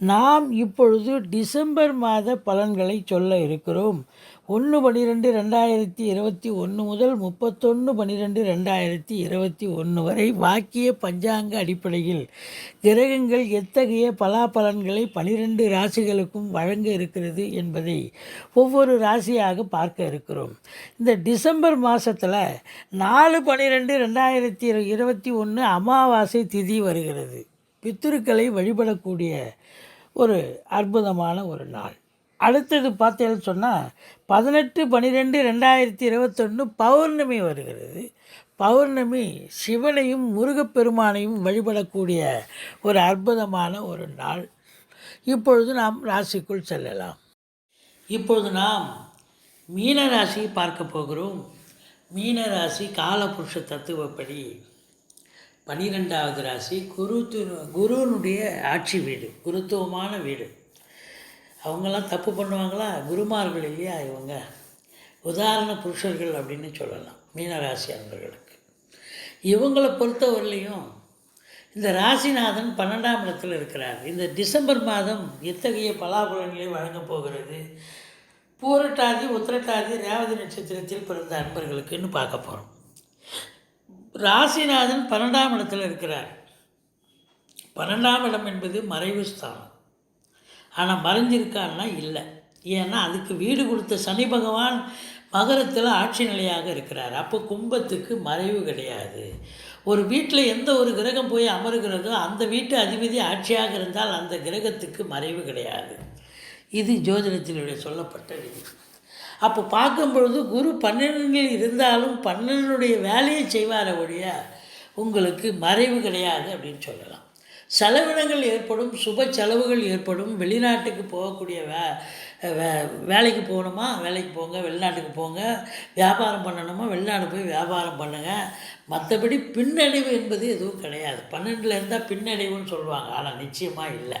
நாம் இப்பொழுது டிசம்பர் மாத பலன்களை சொல்ல இருக்கிறோம். ஒன்று பன்னிரெண்டு ரெண்டாயிரத்தி இருபத்தி ஒன்று முதல் முப்பத்தொன்று பன்னிரெண்டு ரெண்டாயிரத்தி இருபத்தி ஒன்று வரை வாக்கிய பஞ்சாங்க அடிப்படையில் கிரகங்கள் எத்தகைய பலாபலன்களை பனிரெண்டு ராசிகளுக்கும் வழங்க இருக்கிறது என்பதை ஒவ்வொரு ராசியாக பார்க்க இருக்கிறோம். இந்த டிசம்பர் மாதத்தில் நாலு பன்னிரெண்டு ரெண்டாயிரத்தி இருபத்தி ஒன்று அமாவாசை திதி வருகிறது. பித்திருக்களை வழிபடக்கூடிய ஒரு அற்புதமான ஒரு நாள். அடுத்தது பார்த்தேன்னு சொன்னால் பதினெட்டு பன்னிரெண்டு ரெண்டாயிரத்தி இருபத்தொன்று பௌர்ணமி வருகிறது. பௌர்ணமி சிவனையும் முருகப்பெருமானையும் வழிபடக்கூடிய ஒரு அற்புதமான ஒரு நாள். இப்பொழுது நாம் ராசிக்குள் செல்லலாம். இப்பொழுது நாம் மீனராசி பார்க்க போகிறோம். மீனராசி காலபுருஷ தத்துவப்படி பனிரெண்டாவது ராசி குரு குருனுடைய ஆட்சி வீடு குருத்துவமான வீடு. அவங்கெல்லாம் தப்பு பண்ணுவாங்களா? குருமார்கள் இல்லையா இவங்க? உதாரண புருஷர்கள் அப்படின்னு சொல்லலாம் மீனராசி அன்பர்களுக்கு. இவங்களை பொறுத்தவரையிலையும் இந்த ராசிநாதன் பன்னெண்டாம் இடத்தில் இருக்கிறார். இந்த டிசம்பர் மாதம் எத்தகைய பலாபலன்களை வழங்கப் போகிறது? பூரட்டாதி உத்திரட்டாதி ரேவதி நட்சத்திரத்தில் பிறந்த அன்பர்களுக்குன்னு பார்க்க போகிறோம் ராசிநாதன் பன்னெண்டாம் இடத்தில் இருக்கிறார். பன்னெண்டாம் இடம் என்பது மறைவு ஸ்தானம். ஆனால் மறைஞ்சிருக்கான்னா இல்லை. ஏன்னா அதுக்கு வீடு கொடுத்த சனி பகவான் மகரத்தில் ஆட்சி நிலையாக இருக்கிறார். அப்போ கும்பத்துக்கு மறைவு கிடையாது. ஒரு வீட்டில் எந்த ஒரு கிரகம் போய் அமருகிறதோ அந்த வீட்டு அதிபதி ஆட்சியாக இருந்தால் அந்த கிரகத்துக்கு மறைவு கிடையாது. இது ஜோதிடத்தினுடைய சொல்லப்பட்ட விதி. அப்போ பார்க்கும் பொழுது குரு பன்னெண்டில் இருந்தாலும் பன்னெண்டுடைய வேலையை செய்வார ஒழிய உங்களுக்கு மறைவு கிடையாது அப்படின்னு சொல்லலாம். செலவினங்கள் ஏற்படும் சுப செலவுகள் ஏற்படும். வெளிநாட்டுக்கு போகக்கூடிய வே வே வேலைக்கு போகணுமா? வேலைக்கு போங்க. வெளிநாட்டுக்கு போங்க. வியாபாரம் பண்ணணுமா? வெளிநாடு போய் வியாபாரம் பண்ணுங்கள் மற்றபடி பின்னடைவு என்பது எதுவும் கிடையாது. பன்னெண்டில் இருந்தால் பின்னடைவுன்னு சொல்லுவாங்க. ஆனால் நிச்சயமாக இல்லை.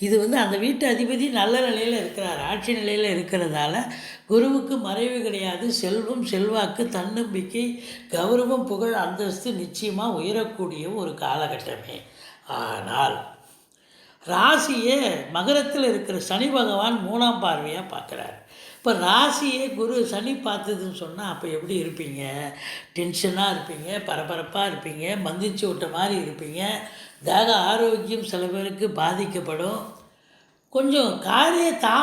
இது வந்து அந்த வீட்டு அதிபதி நல்ல நிலையில் இருக்கிறார். ஆட்சி நிலையில் இருக்கிறதால குருவுக்கு மறைவு கிடையாது. செல்வம் செல்வாக்கு தன்னம்பிக்கை கௌரவம் புகழ் அந்தஸ்து நிச்சயமாக உயரக்கூடிய ஒரு காலகட்டமே. ஆனால் ராசியை மகரத்தில் இருக்கிற சனி பகவான் மூணாம் பார்வையாக பார்க்குறார். இப்போ ராசியே குரு சனி பார்த்ததுன்னு சொன்னால் அப்போ எப்படி இருப்பீங்க? டென்ஷனாக இருப்பீங்க பரபரப்பாக இருப்பீங்க மந்திச்சு விட்ட மாதிரி இருப்பீங்க தேக ஆரோக்கியம் சில பேருக்கு பாதிக்கப்படும். கொஞ்சம் காரிய தா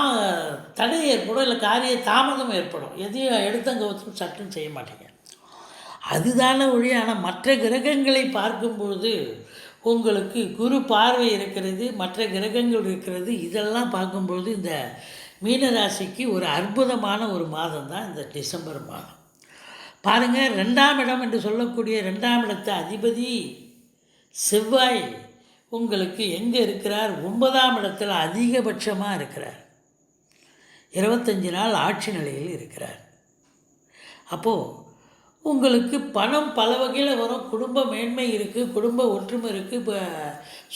தடை ஏற்படும் இல்லை காரிய தாமதம் ஏற்படும். எதையும் எடுத்தங்கவத்தும் சட்டம் செய்ய மாட்டீங்க. அதுதானே ஒழி ஆனால் மற்ற கிரகங்களை பார்க்கும்பொழுது உங்களுக்கு குரு பார்வை இருக்கிறது மற்ற கிரகங்கள் இருக்கிறது இதெல்லாம் பார்க்கும்பொழுது இந்த மீனராசிக்கு ஒரு அற்புதமான ஒரு மாதம் தான் இந்த டிசம்பர் மாதம். பாருங்கள் ரெண்டாம் இடம் என்று சொல்லக்கூடிய ரெண்டாம் இடத்து அதிபதி செவ்வாய் உங்களுக்கு எங்கே இருக்கிறார்? ஒன்பதாம் இடத்தில் அதிகபட்சமாக இருக்கிறார். இருபத்தஞ்சி நாள் ஆட்சி நிலையில் இருக்கிறார். அப்போது உங்களுக்கு பணம் பல வகையில் வரும். குடும்ப மேன்மை இருக்குது குடும்ப ஒற்றுமை இருக்குது இப்போ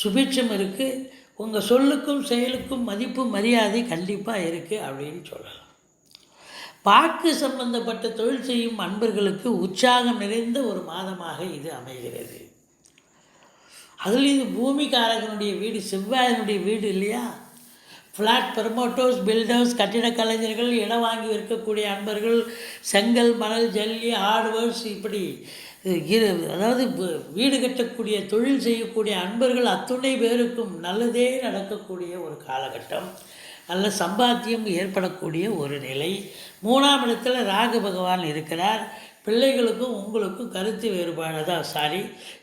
சுபிட்சம் இருக்குது உங்கள் சொல்லுக்கும் செயலுக்கும் மதிப்பு மரியாதை கண்டிப்பாக இருக்குது அப்படின்னு சொல்லலாம். பாக்கு சம்பந்தப்பட்ட தொழில் செய்யும் அன்பர்களுக்கு உற்சாகம் நிறைந்த ஒரு மாதமாக இது அமைகிறது. அதில் இது பூமிக்காரகனுடைய வீடு செவ்வாயனுடைய வீடு இல்லையா? ஃப்ளாட் ப்ரமோட்டர்ஸ் பில்டர்ஸ் கட்டிட கலைஞர்கள் இடம் வாங்கி விற்கக்கூடிய அன்பர்கள் செங்கல் மணல் ஜல்லி ஹார்ட்வேர்ஸ் இப்படி இரு அதாவது வீடு கட்டக்கூடிய தொழில் செய்யக்கூடிய அன்பர்கள் அத்துணை பேருக்கும் நல்லதே நடக்கக்கூடிய ஒரு காலகட்டம். நல்ல சம்பாத்தியம் ஏற்படக்கூடிய ஒரு நிலை. மூணாம் இடத்தில் ராகு பகவான் இருக்கிறார். பிள்ளைகளுக்கும் உங்களுக்கும் கருத்து வேறுபாடு தான் சாரி.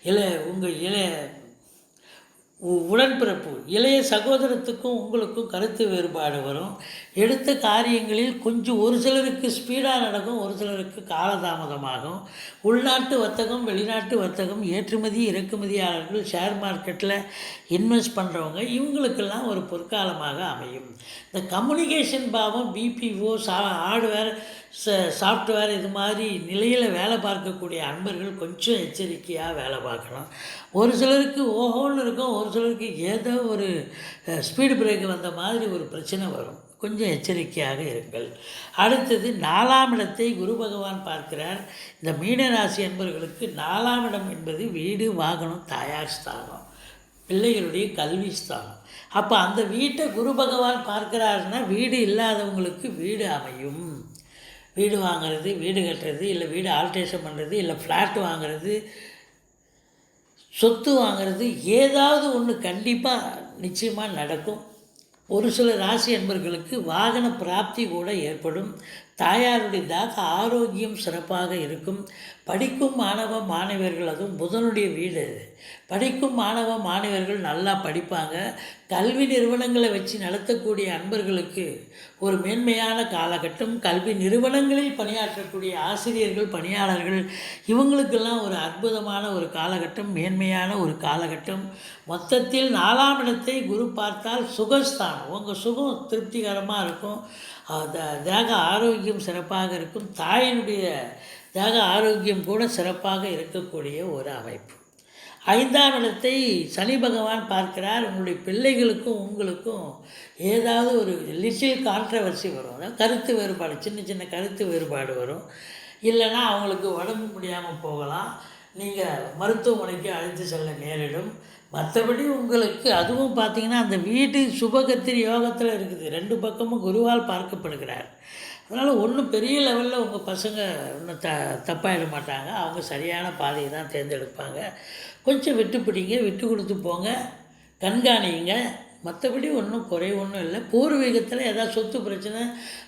இல்லை உங்கள் இளைய உடன்பிறப்பு. இளைய சகோதரத்துக்கும் உங்களுக்கும் கருத்து வேறுபாடு வரும். எடுத்த காரியங்களில் கொஞ்சம் ஒரு சிலருக்கு ஸ்பீடாக நடக்கும் ஒரு சிலருக்கு காலதாமதமாகும். உள்நாட்டு வர்த்தகம் வெளிநாட்டு வர்த்தகம் ஏற்றுமதி இறக்குமதியாளர்கள் ஷேர் மார்க்கெட்டில் இன்வெஸ்ட் பண்ணுறவங்க இவங்களுக்கெல்லாம் ஒரு பொற்காலமாக அமையும். இந்த கம்யூனிகேஷன் பாவம் பிபிஓ சா ஹார்ட்வேர் ச சாஃப்ட்வேர் இது மாதிரி நிலையில் வேலை பார்க்கக்கூடிய அன்பர்கள் கொஞ்சம் எச்சரிக்கையாக வேலை பார்க்கணும். ஒரு சிலருக்கு ஓஹோன்னு இருக்கும் ஒரு சிலருக்கு ஏதோ ஒரு ஸ்பீடு பிரேக் வந்த மாதிரி ஒரு பிரச்சனை வரும். கொஞ்சம் எச்சரிக்கையாக இருங்கள். அடுத்தது நாலாம் இடத்தை குரு பகவான் பார்க்கிறார். இந்த மீனராசி என்பவர்களுக்கு நாலாம் இடம் என்பது வீடு வாகனம் தாயார் ஸ்தானம் பிள்ளைகளுடைய கல்வி ஸ்தானம். அப்போ அந்த வீட்டை குரு பகவான் பார்க்கிறாருன்னா வீடு இல்லாதவங்களுக்கு வீடு அமையும். வீடு வாங்குறது வீடு கட்டுறது இல்லை வீடு ஆல்ட்ரேஷன் பண்ணுறது இல்லை ஃப்ளாட் வாங்குறது சொத்து வாங்குறது ஏதாவது ஒன்று கண்டிப்பாக நிச்சயமாக நடக்கும். ஒரு சில ராசி அன்பர்களுக்கு வாகன பிராப்தி கூட ஏற்படும். தாயாருடைய தாக ஆரோக்கியம் சிறப்பாக இருக்கும். படிக்கும் மாணவ மாணவர்கள் அதுவும் புதனுடைய வீடு. அது. படிக்கும் மாணவ மாணவர்கள் நல்லா படிப்பாங்க. கல்வி நிறுவனங்களை வச்சு நடத்தக்கூடிய அன்பர்களுக்கு ஒரு மேன்மையான காலகட்டம். கல்வி நிறுவனங்களில் பணியாற்றக்கூடிய ஆசிரியர்கள் பணியாளர்கள் இவங்களுக்கெல்லாம் ஒரு அற்புதமான ஒரு காலகட்டம் மேன்மையான ஒரு காலகட்டம். மொத்தத்தில் நாலாம் இடத்தை குரு பார்த்தால் சுகஸ்தானம். உங்கள் சுகம் திருப்திகரமாக இருக்கும். தேக ஆரோக்கியம் சிறப்பாக இருக்கும். தாயினுடைய தேக ஆரோக்கியம் கூட சிறப்பாக இருக்கக்கூடிய ஒரு அமைப்பு. ஐந்தாம் இடத்தை சனி பகவான் பார்க்கிறார். உங்களுடைய பிள்ளைகளுக்கும் உங்களுக்கும் ஏதாவது ஒரு லிட்டில் கான்ட்ரவர்சி வரும். அதாவது கருத்து வேறுபாடு சின்ன சின்ன கருத்து வேறுபாடு வரும். இல்லைன்னா அவங்களுக்கு உடம்பு முடியாமல் போகலாம். நீங்கள் மருத்துவமனைக்கு அழைத்து செல்ல நேரிடும். மற்றபடி உங்களுக்கு அதுவும் பார்த்தீங்கன்னா அந்த வீடு சுபகத்திரி யோகத்தில் இருக்குது. ரெண்டு பக்கமும் குருவால் பார்க்கப்படுகிறார். அதனால் ஒன்றும் பெரிய லெவலில் உங்கள் பசங்க ஒன்றும் த தப்பாயிட மாட்டாங்க. அவங்க சரியான பாதையை தான் தேர்ந்தெடுப்பாங்க. கொஞ்சம் விட்டு பிடிங்க விட்டு கொடுத்து போங்க கண்காணிங்க மற்றபடி ஒன்றும் குறை ஒன்றும் இல்லை. பூர்வீகத்தில் ஏதாவது சொத்து பிரச்சனை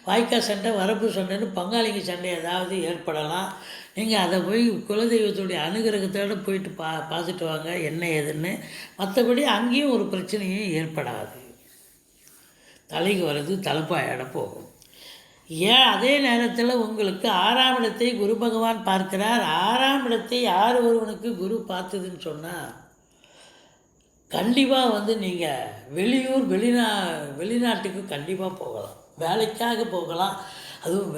வாய்க்கா சண்டை வரப்பு சண்டைன்னு பங்காளிங்க சண்டை ஏதாவது ஏற்படலாம். நீங்கள் அதை போய் குலதெய்வத்துடைய அனுகிரகத்தோடு போயிட்டு பா பார்த்துட்டு வாங்க என்ன ஏதுன்னு. மற்றபடி அங்கேயும் ஒரு பிரச்சனையும் ஏற்படாது. தலைக்கு வர்றது தலைப்பாயிட போகும். ஏன் அதே நேரத்தில் உங்களுக்கு ஆறாம் இடத்தை குரு பகவான் பார்க்கிறார். ஆறாம் இடத்தை யார் ஒருவனுக்கு குரு பார்த்ததுன்னு சொன்னால் கண்டிப்பாக வந்து நீங்கள் வெளியூர் வெளிநா வெளிநாட்டுக்கு கண்டிப்பாக போகலாம். வேலைக்காக போகலாம். அதுவும்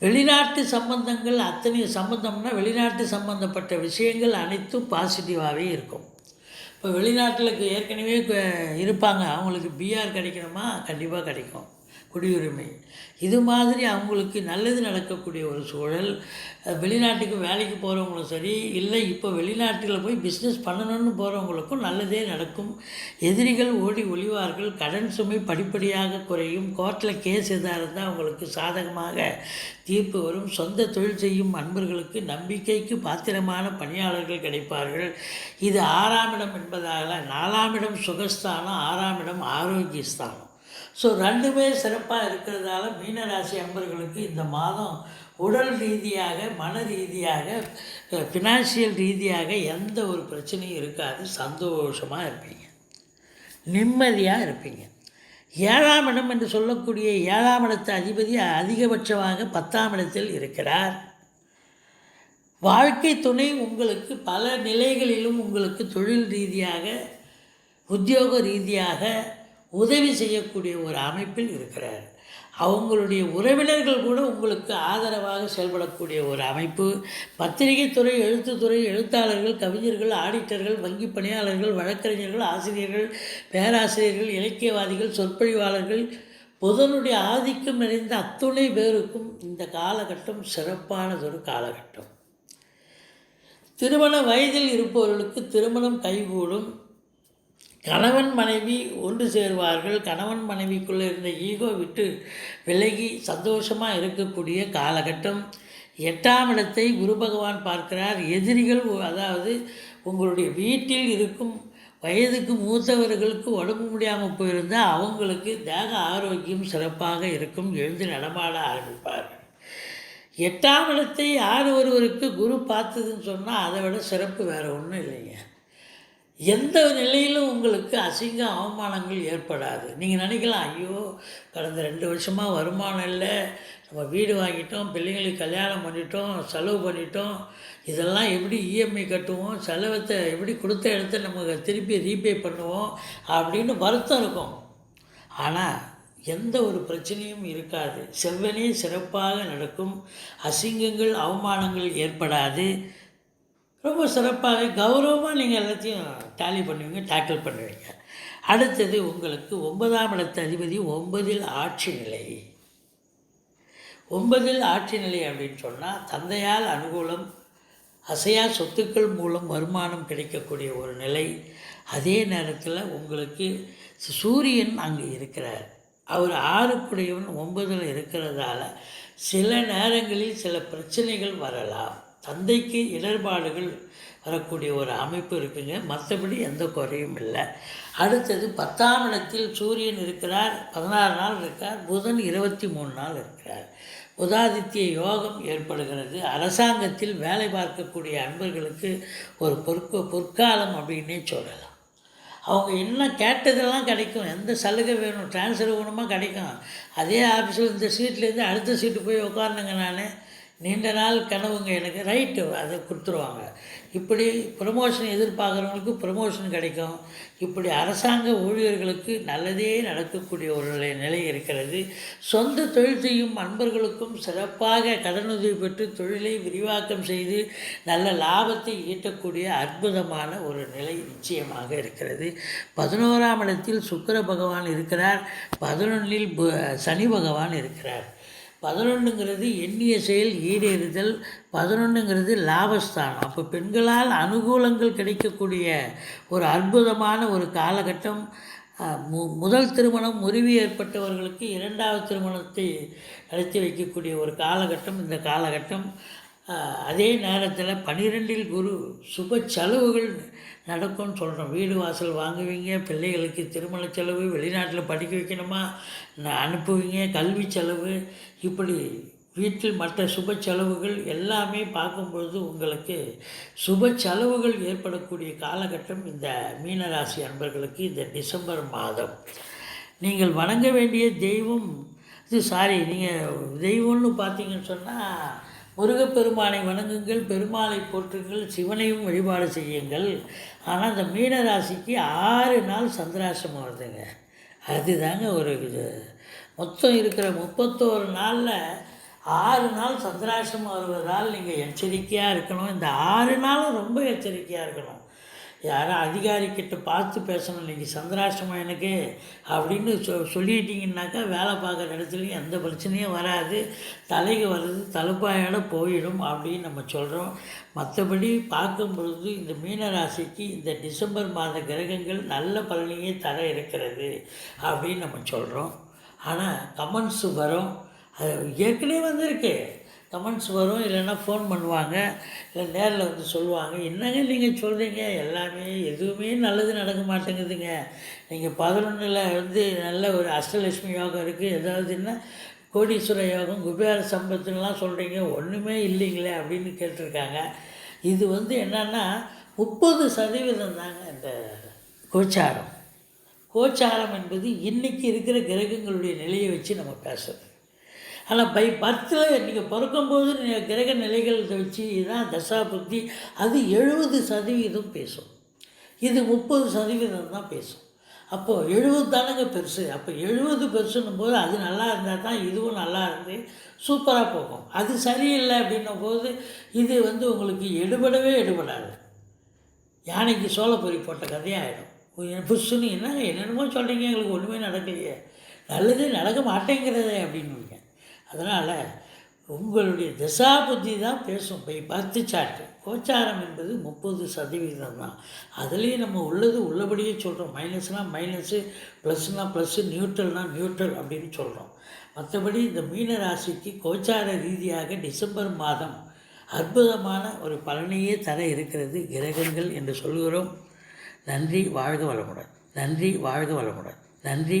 வெளிநாட்டு சம்பந்தங்கள் அத்தனை சம்பந்தம்னா வெளிநாட்டு சம்பந்தப்பட்ட விஷயங்கள் அனைத்தும் பாசிட்டிவாகவே இருக்கும். இப்போ வெளிநாட்டில் ஏற்கனவே இருப்பாங்க. அவங்களுக்கு பிஆர் கிடைக்கணுமா? கண்டிப்பாக கிடைக்கும். குடியுரிமை. இது மாதிரி அவங்களுக்கு நல்லது நடக்கக்கூடிய ஒரு சூழல். வெளிநாட்டுக்கு வேலைக்கு போகிறவங்களும் சரி இல்லை இப்போ வெளிநாட்டில் போய் பிஸ்னஸ் பண்ணணும்னு போகிறவங்களுக்கும் நல்லதே நடக்கும். எதிரிகள் ஓடி ஒளிவார்கள் கடன் சுமை படிப்படியாக குறையும். கோர்ட்டில் கேஸ் எதாக இருந்தால் அவங்களுக்கு சாதகமாக தீர்ப்பு வரும். சொந்த தொழில் செய்யும் அன்பர்களுக்கு நம்பிக்கைக்கு பாத்திரமான பணியாளர்கள் கிடைப்பார்கள். இது ஆறாம் இடம் என்பதால் நாலாம் இடம் சுகஸ்தானம் ஆறாம் இடம் ஆரோக்கியஸ்தானம். ஸோ ரெண்டுமே சிறப்பாக இருக்கிறதால மீனராசி அன்பர்களுக்கு இந்த மாதம் உடல் ரீதியாக மன ரீதியாக ஃபினான்ஷியல் ரீதியாக எந்த ஒரு பிரச்சனையும் இருக்காது. சந்தோஷமாக இருப்பீங்க. நிம்மதியாக இருப்பீங்க. ஏழாம் இடம் என்று சொல்லக்கூடிய ஏழாம் இடத்து அதிபதி அதிகபட்சமாக பத்தாம் இடத்தில் இருக்கிறார். வாழ்க்கை துணை உங்களுக்கு பல நிலைகளிலும் உங்களுக்கு தொழில் ரீதியாக உத்தியோக ரீதியாக உதவி செய்யக்கூடிய ஒரு அமைப்பில் இருக்கிறார். அவங்களுடைய உறவினர்கள் கூட உங்களுக்கு ஆதரவாக செயல்படக்கூடிய ஒரு அமைப்பு. பத்திரிகைத்துறை எழுத்துத்துறை எழுத்தாளர்கள் கவிஞர்கள் ஆடிட்டர்கள் வங்கி பணியாளர்கள் வழக்கறிஞர்கள் ஆசிரியர்கள் பேராசிரியர்கள் இலக்கியவாதிகள் சொற்பொழிவாளர்கள் புதனுடைய ஆதிக்கம் நிறைந்த அத்துணை பேருக்கும் இந்த காலகட்டம் சிறப்பானதொரு காலகட்டம். திருமண வயதில் இருப்பவர்களுக்கு திருமணம் கைகூடும். கணவன் மனைவி ஒன்று சேருவார்கள். கணவன் மனைவிக்குள்ளே இருந்த ஈகோ விட்டு விலகி சந்தோஷமாக இருக்கக்கூடிய காலகட்டம். எட்டாம் இடத்தை குரு பகவான் பார்க்கிறார். எதிரிகள் அதாவது உங்களுடைய வீட்டில் இருக்கும் வயதுக்கு மூத்தவர்களுக்கு உடம்பு முடியாமல் போயிருந்தால் அவங்களுக்கு தேக ஆரோக்கியம் சிறப்பாக இருக்கும். எழுந்து நடமாட ஆரம்பிப்பார்கள் எட்டாம் இடத்தை யார் ஒருவருக்கு குரு பார்த்ததுன்னு சொன்னால் அதை விட சிறப்பு வேறு ஒன்றும் இல்லைங்க. எந்த நிலையிலும் உங்களுக்கு அசிங்க அவமானங்கள் ஏற்படாது. நீங்கள் நினைக்கலாம் ஐயோ கடந்த ரெண்டு வருஷமாக வருமானம் இல்லை. நம்ம வீடு வாங்கிட்டோம் பிள்ளைங்களுக்கு கல்யாணம் பண்ணிட்டோம் செலவு பண்ணிட்டோம். இதெல்லாம் எப்படி இஎம்ஐ கட்டுவோம்? செலவத்தை எப்படி கொடுத்த இடத்த நம்ம திருப்பி ரீபே பண்ணுவோம்? அப்படின்னு வருத்தம் இருக்கும். ஆனால் எந்த ஒரு பிரச்சனையும் இருக்காது. செவ்வனே சிறப்பாக நடக்கும். அசிங்கங்கள் அவமானங்கள் ஏற்படாது. ரொம்ப சிறப்பாக கௌரவமாக நீங்கள் எல்லாத்தையும் டேலி பண்ணுவீங்க டேக்கிள் பண்ணுவீங்க. அடுத்தது உங்களுக்கு ஒன்பதாம் இடத்து அதிபதி ஒன்பதில் ஆட்சி நிலை. ஒன்பதில் ஆட்சி நிலை அப்படின்னு சொன்னால் தந்தையால் அனுகூலம் அசையா சொத்துக்கள் மூலம் வருமானம் கிடைக்கக்கூடிய ஒரு நிலை. அதே நேரத்தில் உங்களுக்கு சூரியன் அங்கே இருக்கிறார். அவர் ஆறுக்குடையவன் ஒன்பதில் இருக்கிறதால சில நேரங்களில் சில பிரச்சனைகள் வரலாம். தந்தைக்கு இடர்பாடுகள் வரக்கூடிய ஒரு அமைப்பு இருக்குங்க. மற்றபடி எந்த குறையும் இல்லை. அடுத்தது பத்தாம் இடத்தில் சூரியன் இருக்கிறார் பதினாறு நாள் இருக்கார் புதன் இருபத்தி மூணு நாள் இருக்கிறார். புதாதித்ய யோகம் ஏற்படுகிறது. அரசாங்கத்தில் வேலை பார்க்கக்கூடிய அன்பர்களுக்கு ஒரு பொற்க பொற்காலம் அப்படின்னே சொல்லலாம். அவங்க என்ன கேட்டதெல்லாம் கிடைக்கும். எந்த சலுகை வேணும்? ட்ரான்ஸ்ஃபர் வேணுமா கிடைக்கும். அதே ஆஃபீஸில் இந்த சீட்லேருந்து அடுத்த சீட்டு போய் உட்காரணுங்க நான். நீண்ட நாள் கனவுங்க எனக்கு ரைட்டு அதை கொடுத்துருவாங்க. இப்படி ப்ரமோஷன் எதிர்பார்க்குறவங்களுக்கு ப்ரமோஷன் கிடைக்கும். இப்படி அரசாங்க ஊழியர்களுக்கு நல்லதே நடக்கக்கூடிய ஒரு நிலை இருக்கிறது. சொந்த தொழில் செய்யும் அன்பர்களுக்கும் சிறப்பாக கடனுதவி பெற்று தொழிலை விரிவாக்கம் செய்து நல்ல லாபத்தை ஈட்டக்கூடிய அற்புதமான ஒரு நிலை நிச்சயமாக இருக்கிறது. பதினோராம் இடத்தில் சுக்கர பகவான் இருக்கிறார். பதினொன்றில் சனி பகவான் இருக்கிறார். பதினொன்றுங்கிறது எண்ணிய செயல் ஈடேறுதல் பதினொன்றுங்கிறது லாபஸ்தானம். அப்போ பெண்களால் அனுகூலங்கள் கிடைக்கக்கூடிய ஒரு அற்புதமான ஒரு காலகட்டம். மு முதல் திருமணம் முறிவு ஏற்பட்டவர்களுக்கு இரண்டாவது திருமணத்தை நடத்தி வைக்கக்கூடிய ஒரு காலகட்டம் இந்த காலகட்டம். அதே நேரத்தில் பன்னிரெண்டில் குரு சுப செலவுகள் நடக்கும்னு சொல்கிறோம் வீடு வாசல் வாங்குவீங்க பிள்ளைகளுக்கு திருமண செலவு வெளிநாட்டில் படிக்க வைக்கணுமா அனுப்புவீங்க கல்வி செலவு இப்படி வீட்டில் மற்ற சுப செலவுகள் எல்லாமே பார்க்கும்பொழுது உங்களுக்கு சுப செலவுகள் ஏற்படக்கூடிய காலகட்டம் இந்த மீனராசி அன்பர்களுக்கு இந்த டிசம்பர் மாதம். நீங்கள் வணங்க வேண்டிய தெய்வம் இது சாரி நீங்கள் தெய்வம்னு பார்த்தீங்கன்னு சொன்னால் முருகப்பெருமானை வணங்குங்கள் பெருமாளை போற்றுங்கள் சிவனையும் வழிபாடு செய்யுங்கள். ஆனால் இந்த மீனராசிக்கு ஆறு நாள் சந்திராசம் வருதுங்க அதுதாங்க ஒரு இது. மொத்தம் இருக்கிற முப்பத்தோரு நாளில் ஆறு நாள் சந்திராசம் வருவதால் நீங்கள் எச்சரிக்கையாக இருக்கணும். இந்த ஆறு நாளும் ரொம்ப எச்சரிக்கையாக இருக்கணும். யாரும் அதிகாரிக்கிட்ட பார்த்து பேசணும் நீங்கள் சந்திராசிரமம் எனக்கு அப்படின்னு சொ சொல்லிட்டீங்கன்னாக்கா வேலை பார்க்குற இடத்துலையும் எந்த பிரச்சனையும் வராது. தலைக்கு வர்றது தலைப்பாயோட போயிடும் அப்படின்னு நம்ம சொல்கிறோம் மற்றபடி பார்க்கும் பொழுது இந்த மீனராசிக்கு இந்த டிசம்பர் மாத கிரகங்கள் நல்ல பலனையே தர இருக்கிறது அப்படின்னு நம்ம சொல்கிறோம் ஆனால் கமெண்ட்ஸ் வரும். அது ஏற்கனவே வந்திருக்கு. கமெண்ட்ஸ் வரும் இல்லைன்னா ஃபோன் பண்ணுவாங்க இல்லை நேரில் வந்து சொல்லுவாங்க என்னங்க நீங்கள் சொல்கிறீங்க எல்லாமே எதுவுமே நல்லது நடக்க மாட்டேங்குதுங்க. நீங்கள் பதினொன்றில் வந்து நல்ல ஒரு அஷ்டலட்சுமி யோகம் இருக்குது ஏதாவதுன்னா கோடீஸ்வர யோகம் குபேர சம்பத்துலாம் சொல்கிறீங்க ஒன்றுமே இல்லைங்களே அப்படின்னு கேட்டிருக்காங்க. இது வந்து என்னன்னா முப்பது சதவீதம் தாங்க இந்த கோச்சாரம். கோச்சாரம் என்பது இன்றைக்கி இருக்கிற கிரகங்களுடைய நிலையை வச்சு நம்ம பேசுகிறோம் ஆனால் பை பர்த்தில் நீங்கள் பிறக்கும்போது கிரக நிலைகள் வச்சு தான் தசா புத்தி அது எழுபது சதவீதம் பேசும். இது முப்பது சதவீதம் தான் பேசும். அப்போது எழுபது தானங்க பெருசு. அப்போ எழுபது பெருசுன்னும் போது அது நல்லா இருந்தால் தான் இதுவும் நல்லா இருந்து சூப்பராக போகும். அது சரியில்லை அப்படின்னும் போது இது வந்து உங்களுக்கு எடுபடவே எடுபடாது. யானைக்கு சோளப்பொறி போட்ட கதையாகிடும் புஷ்ஷுன்னு என்ன என்னென்னமோ சொல்கிறீங்க எங்களுக்கு ஒன்றுமே நடக்கலையே. நல்லது நடக்க மாட்டேங்கிறதே அப்படின்னு அதனால் உங்களுடைய திசா புத்தி தான் பேசும். போய் பத்து சாட்டு. கோச்சாரம் என்பது முப்பது சதவீதம் தான். அதுலேயும் நம்ம உள்ளது உள்ளபடியே சொல்கிறோம் மைனஸ்னால் மைனஸு ப்ளஸ்னால் ப்ளஸ்ஸு நியூட்ரல்னால் நியூட்ரல் அப்படின்னு சொல்கிறோம் மற்றபடி இந்த மீன ராசிக்கு கோச்சார ரீதியாக டிசம்பர் மாதம் அற்புதமான ஒரு பலனையே தர இருக்கிறது கிரகங்கள் என்று சொல்கிறோம் நன்றி வாழ்க வளமுடன். நன்றி வாழ்க வளமுடன். நன்றி.